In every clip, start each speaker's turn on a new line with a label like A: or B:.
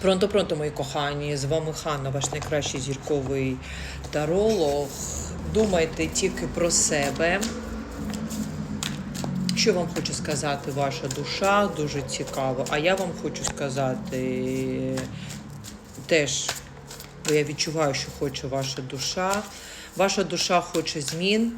A: Пронто, пронто, мої кохані, з вами Ханна, ваш найкращий зірковий таролог. Думайте тільки про себе. Що вам хоче сказати ваша душа, дуже цікаво. А я вам хочу сказати теж, бо я відчуваю, що хоче ваша душа. Ваша душа хоче змін.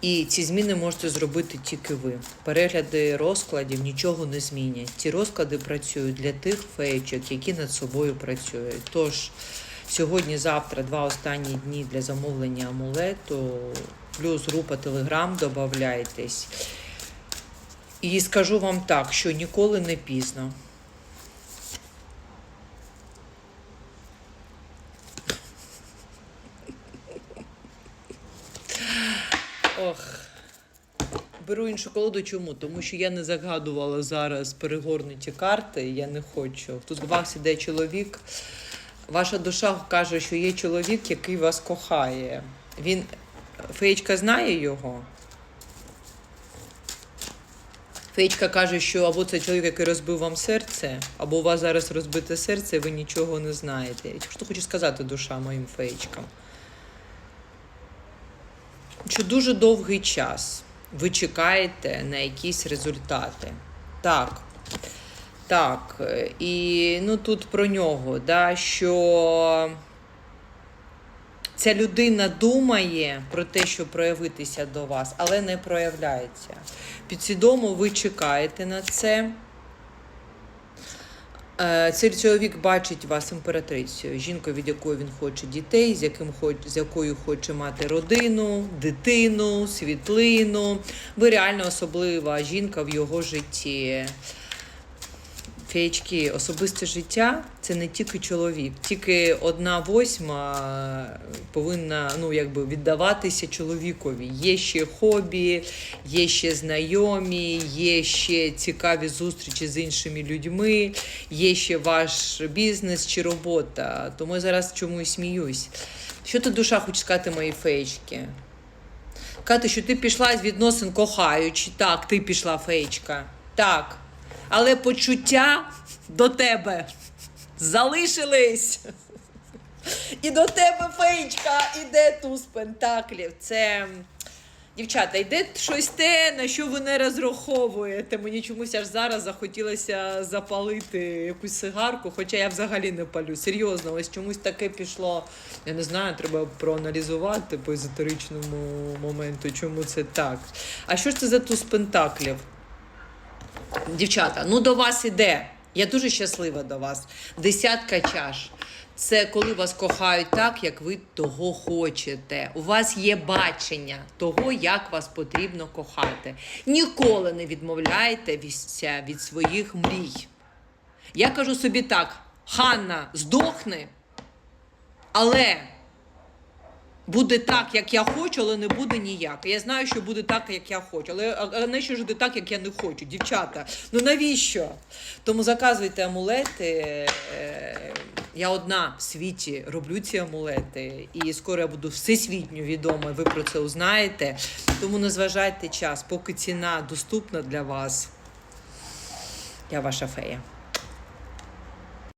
A: І ці зміни можете зробити тільки ви. Перегляди розкладів нічого не змінять. Ці розклади працюють для тих феєчок, які над собою працюють. Тож сьогодні-завтра, два останні дні для замовлення амулету, плюс група Телеграм, додавайтесь. І скажу вам так, що ніколи не пізно. Ох. Беру іншу колоду. Чому? Тому що я не загадувала зараз перегорнуті карти. Я не хочу. Тут у вас іде чоловік. Ваша душа каже, що є чоловік, який вас кохає. Він. Феєчка знає його. Феєчка каже, що або це чоловік, який розбив вам серце, або у вас зараз розбите серце, ви нічого не знаєте. Що хочу сказати душа моїм феєчкам що дуже довгий час ви чекаєте на якісь результати. Так. Так. І ну, тут про нього, да, що ця людина думає про те, що проявитися до вас, але не проявляється. Підсвідомо ви чекаєте на це. Е, Цей чоловік бачить вас імператрицею, жінкою, від якої він хоче дітей, з, яким хоч, з якою хоче мати родину, дитину, світлину. Ви реально особлива жінка в його житті. Феєчки, особисте життя це не тільки чоловік, тільки одна восьма повинна ну, якби віддаватися чоловікові. Є ще хобі, є ще знайомі, є ще цікаві зустрічі з іншими людьми, є ще ваш бізнес чи робота. Тому я зараз чомусь сміюсь. Що ти душа хоче сказати, мої феєчки? Казати, що ти пішла з відносин кохаючи. Так, ти пішла феєчка. Так. Але почуття до тебе залишились. І до тебе феєчка іде туз пентаклів. Це. Дівчата, йде щось те, на що ви не розраховуєте. Мені чомусь аж зараз захотілося запалити якусь сигарку, хоча я взагалі не палю. Серйозно, ось чомусь таке пішло. Я не знаю, треба проаналізувати по езотеричному моменту, чому це так. А що ж це за туз пентаклів? Дівчата, ну до вас іде. Я дуже щаслива до вас. Десятка чаш. Це коли вас кохають так, як ви того хочете. У вас є бачення того, як вас потрібно кохати. Ніколи не відмовляйтеся від своїх мрій. Я кажу собі так: Ханна, здохни, але буде так, як я хочу, але не буде ніяк. Я знаю, що буде так, як я хочу. Але а- а не що буде так, як я не хочу. Дівчата, ну навіщо? Тому заказуйте амулети. Е, Я одна в світі роблю ці амулети, і скоро я буду всесвітньо відома, ви про це узнаєте. Тому не зважайте час, поки ціна доступна для вас. Я ваша фея.